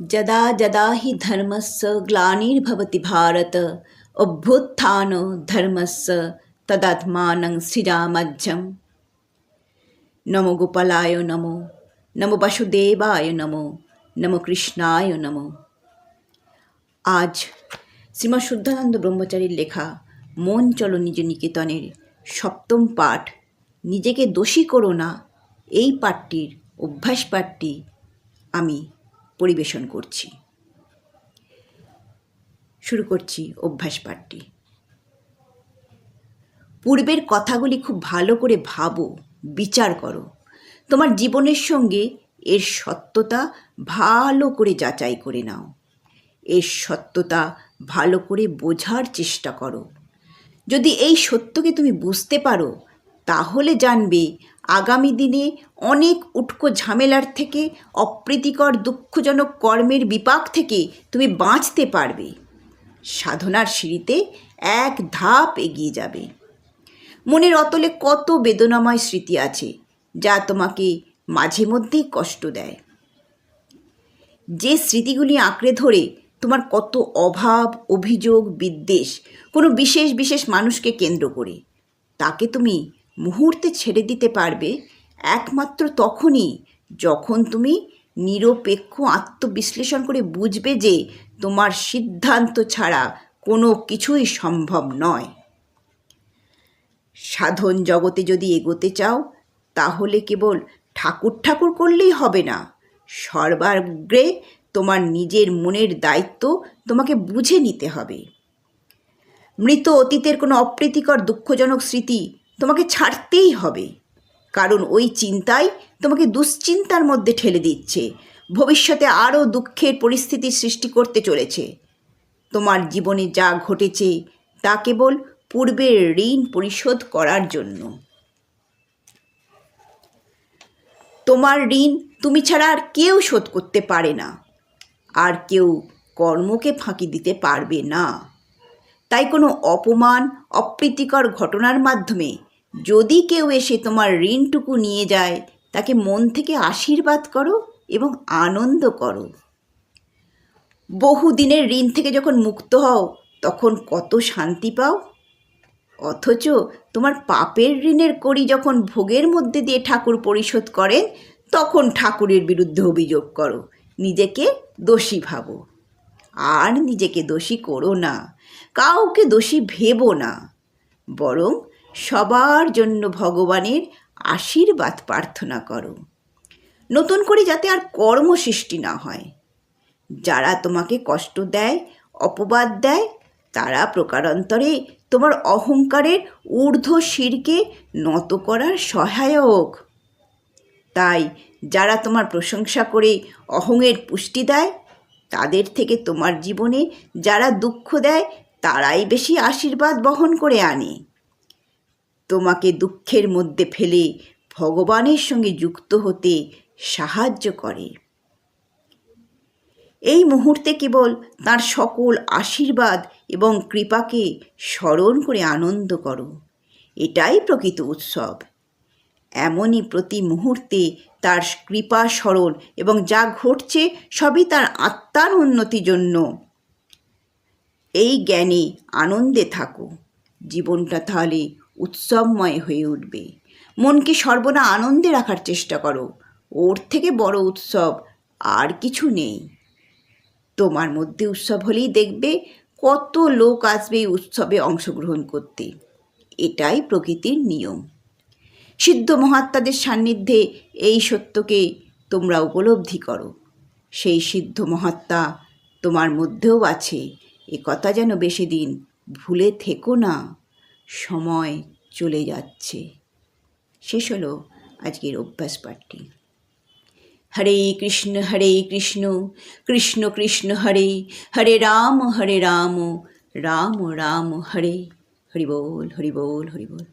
যদা যদা হি ধর্মস্য গ্লানির্ভবতি ভারত অভ্যুত্থান ধর্মস্য তদাত্মানং সৃজামজ্জম নমো গোপালায় নমো নমো বাসুদেবায় নমো নমো কৃষ্ণায় নমো আজ শ্রীমৎ শুদ্ধানন্দ ব্রহ্মচারীর লেখা মন চলো নিজ নিকেতনের সপ্তম পাঠ, নিজেকে দোষী করো না, এই পাঠটির অভ্যাস পাঠটি আমি পরিবেশন করছি। শুরু করছি অভ্যাস পাঠটি। পূর্বের কথাগুলি খুব ভালো করে ভাবো, বিচার করো। তোমার জীবনের সঙ্গে এর সত্যতা ভালো করে যাচাই করে নাও। এর সত্যতা ভালো করে বোঝার চেষ্টা করো। যদি এই সত্যকে তুমি বুঝতে পারো, তাহলে জানবে আগামী দিনে অনেক উটকো ঝামেলার থেকে, অপ্রীতিকর, দুঃখজনক কর্মের বিপাক থেকে তুমি বাঁচতে পারবে। সাধনার সিঁড়িতে এক ধাপ এগিয়ে যাবে। মনের অতলে কত বেদনাময় স্মৃতি আছে, যা তোমাকে মাঝে মধ্যেই কষ্ট দেয়। যে স্মৃতিগুলি আঁকড়ে ধরে তোমার কত অভাব, অভিযোগ, বিদ্বেষ কোনো বিশেষ বিশেষ মানুষকে কেন্দ্র করে, তাকে তুমি মুহূর্তে ছেড়ে দিতে পারবে, একমাত্র তখনই যখন তুমি নিরপেক্ষ আত্মবিশ্লেষণ করে বুঝবে যে তোমার সিদ্ধান্ত ছাড়া কোনো কিছুই সম্ভব নয়। সাধন জগতে যদি এগোতে চাও, তাহলে কেবল ঠাকুর ঠাকুর করলেই হবে না। সর্বাগ্রে তোমার নিজের মনের দায়িত্ব তোমাকে বুঝে নিতে হবে। মৃত অতীতের কোনো অপ্রীতিকর দুঃখজনক স্মৃতি তোমাকে ছাড়তেই হবে। কারণ ওই চিন্তাই তোমাকে দুশ্চিন্তার মধ্যে ঠেলে দিচ্ছে। ভবিষ্যতে আরও দুঃখের পরিস্থিতির সৃষ্টি করতে চলেছে। তোমার জীবনে যা ঘটেছে তা কেবল পূর্বের ঋণ পরিশোধ করার জন্য। তোমার ঋণ তুমি ছাড়া আর কেউ শোধ করতে পারে না। আর কেউ কর্মকে ফাঁকি দিতে পারবে না। তাই কোনো অপমান, অপ্রীতিকর ঘটনার মাধ্যমে যদি কেউ এসে তোমার ঋণটুকু নিয়ে যায়, তাকে মন থেকে আশীর্বাদ করো এবং আনন্দ করো। বহু দিনের ঋণ থেকে যখন মুক্ত হও, তখন কত শান্তি পাও। অথচ তোমার পাপের ঋণের কড়ি যখন ভোগের মধ্যে দিয়ে ঠাকুর পরিশোধ করেন, তখন ঠাকুরের বিরুদ্ধে অভিযোগ করো, নিজেকে দোষী ভাবো। আর নিজেকে দোষী করো না, কাউকে দোষী ভেবো না, বরং সবার জন্য ভগবানের আশীর্বাদ প্রার্থনা করো। নতুন করে যাতে আর কর্ম সৃষ্টি না হয়। যারা তোমাকে কষ্ট দেয়, অপবাদ দেয়, তারা প্রকারান্তরে তোমার অহংকারের ঊর্ধ্ব শিরকে নত করার সহায়ক। তাই যারা তোমার প্রশংসা করে অহংয়ের পুষ্টি দেয়, তাদের থেকে তোমার জীবনে যারা দুঃখ দেয়, তারাই বেশি আশীর্বাদ বহন করে আনে। তোমাকে দুঃখের মধ্যে ফেলে ভগবানের সঙ্গে যুক্ত হতে সাহায্য করে। এই মুহূর্তে কেবল তার সকল আশীর্বাদ এবং কৃপাকে স্মরণ করে আনন্দ করো। এটাই প্রকৃত উৎসব। এমনই প্রতি মুহূর্তে তার কৃপা স্মরণ এবং যা ঘটছে সবই তার আত্মার উন্নতির জন্য। এই জ্ঞানে আনন্দে থাকো। জীবনটা তাহলে উৎসবময় হয়ে উঠবে। মনকে সর্বদা আনন্দে রাখার চেষ্টা করো। ওর থেকে বড় উৎসব আর কিছু নেই। তোমার মধ্যে উৎসব হলেই দেখবে কত লোক আসবে উৎসবে অংশগ্রহণ করতে। এটাই প্রকৃতির নিয়ম। সিদ্ধ মহাত্মাদের সান্নিধ্যে এই সত্যকে তোমরা উপলব্ধি করো। সেই সিদ্ধ মহাত্মা তোমার মধ্যেও আছে। এ কথা যেন বেশি দিন ভুলে থেকো না। সময় চলে যাচ্ছে। শেষ হলো আজকের অভ্যাস পাঠটি। হরে কৃষ্ণ হরে কৃষ্ণ কৃষ্ণ কৃষ্ণ হরে হরে রাম হরে রাম রাম রাম হরে, হরি বল হরি বল হরি বল।